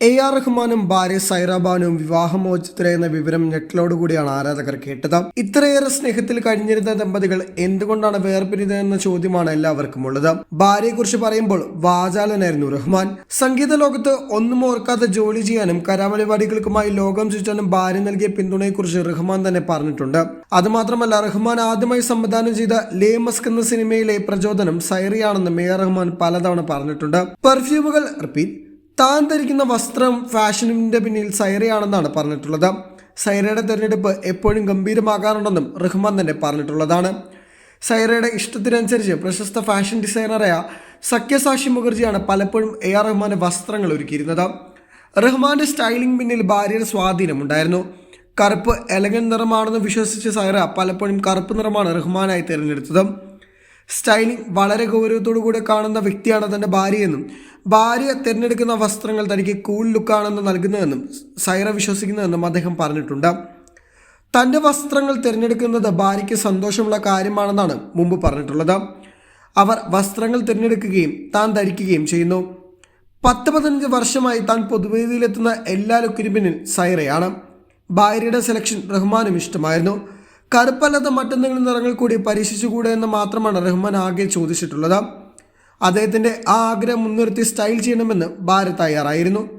A R റഹ്മാനും ഭാര്യ സൈറാബാനും വിവാഹമോചിതരെന്ന വിവരം ഞെട്ടലോടുകൂടിയാണ് ആരാധകർ കേട്ടത്. ഇത്രയേറെ സ്നേഹത്തിൽ കഴിഞ്ഞിരുന്ന ദമ്പതികൾ എന്തുകൊണ്ടാണ് വേർപിരിഞ്ഞതെന്ന ചോദ്യമാണ് എല്ലാവർക്കും ഉള്ളത്. ഭാര്യയെക്കുറിച്ച് പറയുമ്പോൾ വാചാലനായിരുന്നു റഹ്മാൻ. സംഗീത ലോകത്ത് ഒന്നും ഓർക്കാതെ ജോലി ചെയ്യാനും കലാപരിപാടികൾക്കുമായി ലോകം ചുറ്റാനും ഭാര്യ നൽകിയ പിന്തുണയെക്കുറിച്ച് റഹ്മാൻ തന്നെ പറഞ്ഞിട്ടുണ്ട്. അതുമാത്രമല്ല റഹ്മാൻ ആദ്യമായി സംവിധാനം ചെയ്ത ലേ മസ്ക് എന്ന സിനിമയിലെ പ്രചോദനം സൈറിയാണെന്ന് മേയർ റഹ്മാൻ പലതവണ പറഞ്ഞിട്ടുണ്ട്. പെർഫ്യൂമുകൾ റിപ്പീറ്റ് താൻ ധരിക്കുന്ന വസ്ത്രം ഫാഷനിന്റെ പിന്നിൽ സൈറയാണെന്നാണ് പറഞ്ഞിട്ടുള്ളത്. സൈറയുടെ തിരഞ്ഞെടുപ്പ് എപ്പോഴും ഗംഭീരമാകാറുണ്ടെന്നും റഹ്മാൻ തന്നെ പറഞ്ഞിട്ടുള്ളതാണ്. സൈറയുടെ ഇഷ്ടത്തിനനുസരിച്ച് പ്രശസ്ത ഫാഷൻ ഡിസൈനറായ സഖ്യസാക്ഷി മുഖർജിയാണ് പലപ്പോഴും എ ആർ റഹ്മാന്റെ വസ്ത്രങ്ങൾ ഒരുക്കിയിരുന്നത്. റഹ്മാന്റെ സ്റ്റൈലിംഗ് പിന്നിൽ ഭാര്യയുടെ സ്വാധീനമുണ്ടായിരുന്നു കറുപ്പ് എലഗൻ നിറമാണെന്ന് വിശ്വസിച്ച സൈറ പലപ്പോഴും കറുപ്പ് നിറമാണ് റഹ്മാനായി തിരഞ്ഞെടുത്തത്. സ്റ്റൈലിംഗ് വളരെ ഗൗരവത്തോടു കൂടെ കാണുന്ന വ്യക്തിയാണ് തന്റെ ഭാര്യയെന്നും ഭാര്യ തിരഞ്ഞെടുക്കുന്ന വസ്ത്രങ്ങൾ തനിക്ക് കൂൾ ലുക്കാണെന്ന് നൽകുന്നതെന്നും സൈറ വിശ്വസിക്കുന്നതെന്നും അദ്ദേഹം പറഞ്ഞിട്ടുണ്ട്. തന്റെ വസ്ത്രങ്ങൾ തിരഞ്ഞെടുക്കുന്നത് ഭാര്യയ്ക്ക് സന്തോഷമുള്ള കാര്യമാണെന്നാണ് മുമ്പ് പറഞ്ഞിട്ടുള്ളത്. അവർ വസ്ത്രങ്ങൾ തിരഞ്ഞെടുക്കുകയും താൻ ധരിക്കുകയും ചെയ്യുന്നു. പത്ത് പതിനഞ്ച് വർഷമായി താൻ പൊതുവേദിയിലെത്തുന്ന എല്ലാ ലുക്കിനും പിന്നിൽ സൈറയാണ്. ഭാര്യയുടെ സെലക്ഷൻ റഹ്മാനും ഇഷ്ടമായിരുന്നു. കറുപ്പല്ലാത്ത മറ്റെന്തെങ്കിലും നിറങ്ങൾ കൂടി പരീക്ഷിച്ചുകൂടെ എന്ന് മാത്രമാണ് റഹ്മാൻ ആകെ ചോദിച്ചിട്ടുള്ളത്. അദ്ദേഹത്തിന്റെ ആ ആഗ്രഹം മുൻനിർത്തി സ്റ്റൈൽ ചെയ്യണമെന്ന് ഭാരത് തയ്യാറായിരുന്നു.